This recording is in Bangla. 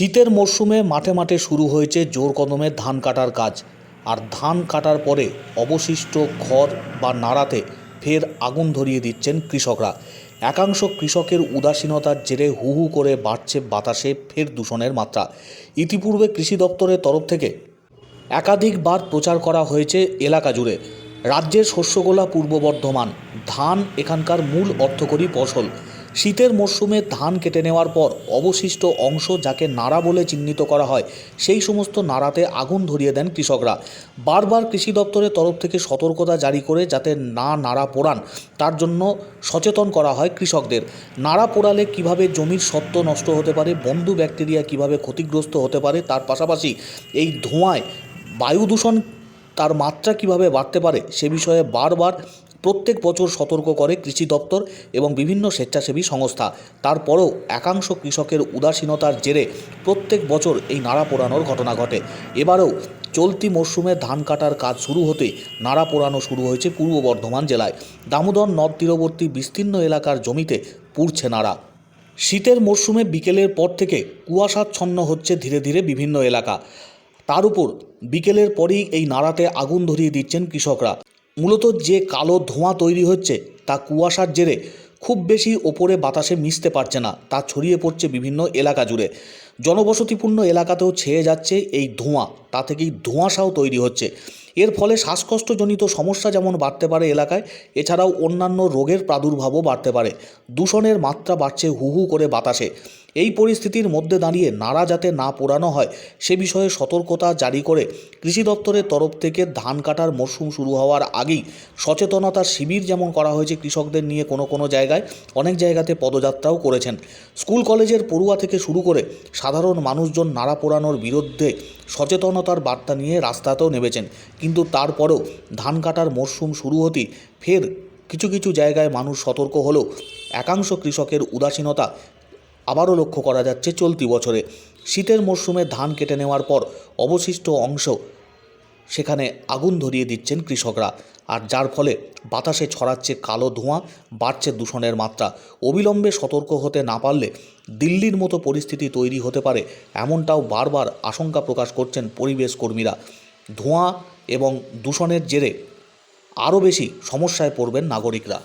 শীতের মরশুমে মাঠে মাঠে শুরু হয়েছে জোর কদমে ধান কাটার কাজ। আর ধান কাটার পরে অবশিষ্ট খড় বা নাড়াতে ফের আগুন ধরিয়ে দিচ্ছেন কৃষকরা। একাংশ কৃষকের উদাসীনতার জেরে হু হু করে বাড়ছে বাতাসে ফের দূষণের মাত্রা। ইতিপূর্বে কৃষি দপ্তরের তরফ থেকে একাধিকবার প্রচার করা হয়েছে এলাকা জুড়ে। রাজ্যের শস্যগোলা পূর্ব বর্ধমান। ধান এখানকার মূল অর্থকরী ফসল। শীতের মরশুমে ধান কেটে নেওয়ার পর অবশিষ্ট অংশ যাকে নাড়া বলে চিহ্নিত করা হয়, সেই সমস্ত নাড়াতে আগুন ধরিয়ে দেন কৃষকরা। বারবার কৃষি দপ্তরের তরফ থেকে সতর্কতা জারি করে যাতে না নাড়া পোড়ান, তার জন্য সচেতন করা হয় কৃষকদের। নাড়া পোড়ালে কীভাবে জমির সত্ত্ব নষ্ট হতে পারে, বন্ধু ব্যাকটেরিয়া কীভাবে ক্ষতিগ্রস্ত হতে পারে, তার পাশাপাশি এই ধোঁয়ায় বায়ু দূষণ তার মাত্রা কীভাবে বাড়তে পারে, সে বিষয়ে বারবার প্রত্যেক বছর সতর্ক করে কৃষি দপ্তর এবং বিভিন্ন স্বেচ্ছাসেবী সংস্থা। তারপরেও একাংশ কৃষকের উদাসীনতার জেরে প্রত্যেক বছর এই নাড়া পোড়ানোর ঘটনা ঘটে। এবারেও চলতি মরশুমে ধান কাটার কাজ শুরু হতে নাড়া পোড়ানো শুরু হয়েছে পূর্ব বর্ধমান জেলায়। দামোদর নদ তীরবর্তী বিস্তীর্ণ এলাকার জমিতে পুড়ছে নাড়া। শীতের মরশুমে বিকেলের পর থেকে কুয়াশাচ্ছন্ন হচ্ছে ধীরে ধীরে বিভিন্ন এলাকা। তার উপর বিকেলের পরেই এই নাড়াতে আগুন ধরিয়ে দিচ্ছেন কৃষকরা। মূলত যে কালো ধোঁয়া তৈরি হচ্ছে তা কুয়াশার জেরে খুব বেশি ওপরে বাতাসে মিশতে পারছে না, তা ছড়িয়ে পড়ছে বিভিন্ন এলাকা জুড়ে। জনবসতিপূর্ণ এলাকাতেও ছেয়ে যাচ্ছে এই ধোঁয়া, তা থেকেই ধোঁয়াশাও তৈরি হচ্ছে। এর ফলে শ্বাসকষ্টজনিত সমস্যা যেমন বাড়তে পারে এলাকায়, এছাড়াও অন্যান্য রোগের প্রাদুর্ভাবও বাড়তে পারে। দূষণের মাত্রা বাড়ছে হু হু করে বাতাসে। এই পরিস্থিতির মধ্যে দাঁড়িয়ে নাড়া যাতে না পোড়ানো হয়, সে বিষয়ে সতর্কতা জারি করে কৃষি দপ্তরের তরফ থেকে ধান কাটার মরশুম শুরু হওয়ার আগেই সচেতনতা শিবির যেমন করা হয়েছে কৃষকদের নিয়ে কোনো কোনো জায়গায়, অনেক জায়গাতে পদযাত্রাও করেছেন। স্কুল কলেজের পড়ুয়া থেকে শুরু করে সাধারণ মানুষজন নাড়া পোড়ানোর বিরুদ্ধে সচেতনতার বার্তা নিয়ে রাস্তাতেও নেমেছেন। কিন্তু তারপরেও ধান কাটার মরশুম শুরু হতেই ফের কিছু কিছু জায়গায় মানুষ সতর্ক হলেও একাংশ কৃষকের উদাসীনতা আবারও লক্ষ্য করা যাচ্ছে চলতি বছরে। শীতের মরশুমে ধান কেটে নেওয়ার পর অবশিষ্ট অংশ সেখানে আগুন ধরিয়ে দিচ্ছেন কৃষকরা। আর যার ফলে বাতাসে ছড়াচ্ছে কালো ধোঁয়া, বাড়ছে দূষণের মাত্রা। অবিলম্বে সতর্ক হতে না পারলে দিল্লির মতো পরিস্থিতি তৈরি হতে পারে এমনটাও বারবার আশঙ্কা প্রকাশ করছেন পরিবেশ কর্মীরা। ধোঁয়া এবং দূষণের জেরে আরও বেশি সমস্যায় পড়বেন নাগরিকরা।